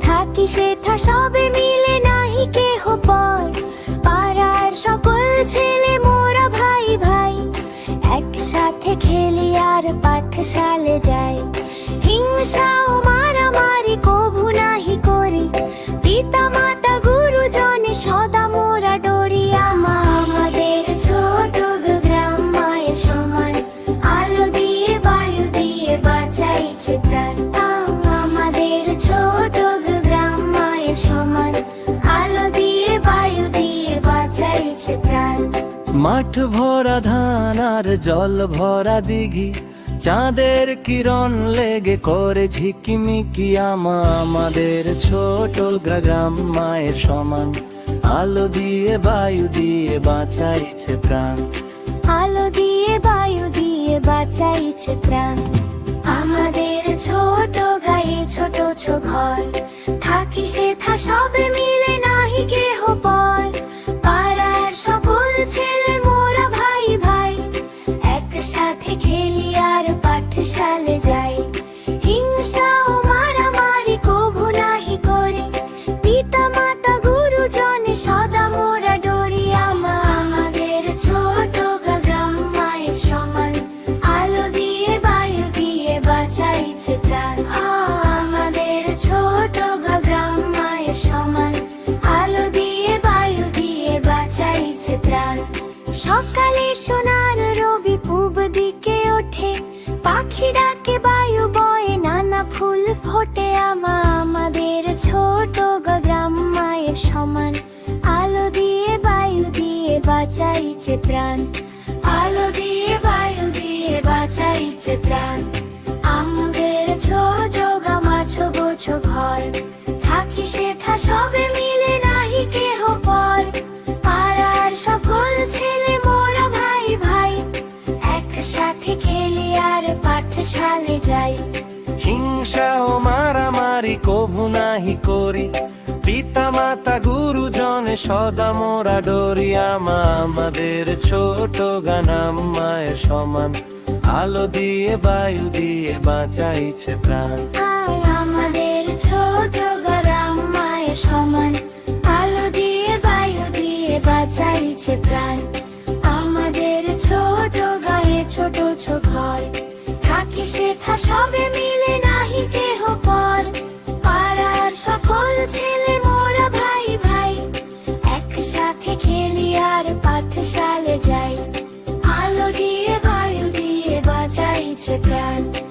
থাকি সেথা, সবে মিলে নাহি কেহ পর। পাড়ার সকল ছেলে, মোরা ভাই ভাই। একসাথে খেলি আর পাঠশালে যাই। হিংসা ও মারামারি কভু নাহি করি। পিতা মাতা গুরুজনে সদা মোরা ডরি। আমা আমাদের ছোট গ্রাম, মায়ের সমান। আলো দিয়ে, বায়ু দিয়ে বাঁচাইছে প্রাণ। মাঠ ভরা ধান আর জল ভরা দিঘি চাঁদের কিরণ লেগে করে ঝিকিমিকি আমা আমাদের ছোট গ্রাম মায়ের সমান। আলো দিয়ে বায়ু দিয়ে বাঁচাইছে প্রাণ। আলো দিয়ে বায়ু দিয়ে বাঁচাইছে প্রাণ। আমাদের ছোট গায়ে ছোট ছো ঘর থাকি সেথা সবে বাঁচাইছে প্রাণ। আমাদের ছোট গ্রাম মায়ের সমান। আলো দিয়ে, বায়ু দিয়ে বাঁচাইছে প্রাণ। সকালে সোনার রবি পূব দিকে ওঠে। পাখি ডাকে, বায়ু বয়ে, নানা ফুল ফোটে। আমা আমাদের ছোট গ্রাম মায়ের সমান। আলো দিয়ে, বায়ু দিয়ে বাঁচাইছে প্রাণ। আলো দিয়ে, বায়ু দিয়ে বাঁচাইছে প্রাণ। যাই। হিংসা ও মারামারি কভু নাহি করি। পিতা মাতা গুরুজনে সদা মোরা ডরি। আমা আমাদের ছোট গানাম মায়ের সমান। আলো দিয়ে বায়ু দিয়ে বাঁচাইছে প্রাণ। আমাদের ছোট গ্রাম মায়ের সমান। আলো দিয়ে বায়ু দিয়ে বাঁচাইছে প্রাণ। আমাদের ছোট গায়ে ছোট ছো ঘর। থাকি শেখা সবে মিলে নাহি কেহ পর? পাড়ার সকল ছেলে, মোরা ভাই ভাই, একসাথে খেলি আর পাঠশালে যাই। আলো দিয়ে, বায়ু দিয়ে বাঁচাইছে প্রাণ।